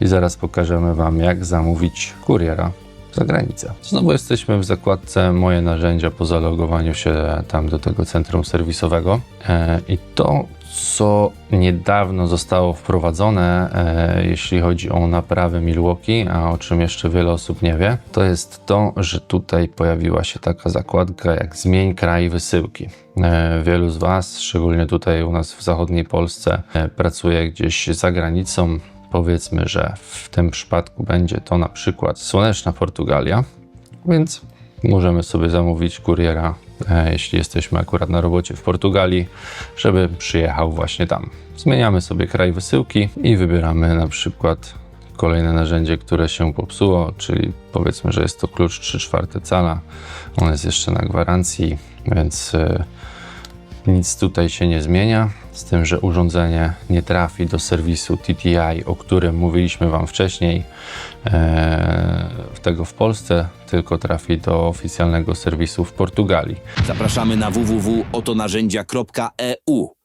i zaraz pokażemy Wam, jak zamówić kuriera za granicę. Znowu jesteśmy w zakładce Moje narzędzia po zalogowaniu się tam do tego centrum serwisowego e, i to, co niedawno zostało wprowadzone, e, jeśli chodzi o naprawę Milwaukee, a o czym jeszcze wiele osób nie wie, to jest to, że tutaj pojawiła się taka zakładka jak zmień kraj wysyłki. E, Wielu z Was, szczególnie tutaj u nas w zachodniej Polsce, pracuje gdzieś za granicą. Powiedzmy, że w tym przypadku będzie to na przykład słoneczna Portugalia, więc możemy sobie zamówić kuriera, e, jeśli jesteśmy akurat na robocie w Portugalii, żeby przyjechał właśnie tam. Zmieniamy sobie kraj wysyłki i wybieramy na przykład kolejne narzędzie, które się popsuło, czyli powiedzmy, że jest to klucz 3 czwarte cala. On jest jeszcze na gwarancji, więc e, nic tutaj się nie zmienia, z tym, że urządzenie nie trafi do serwisu TTI, o którym mówiliśmy Wam wcześniej, e, tego w Polsce, tylko trafi do oficjalnego serwisu w Portugalii. Zapraszamy na www.otonarzędzia.eu.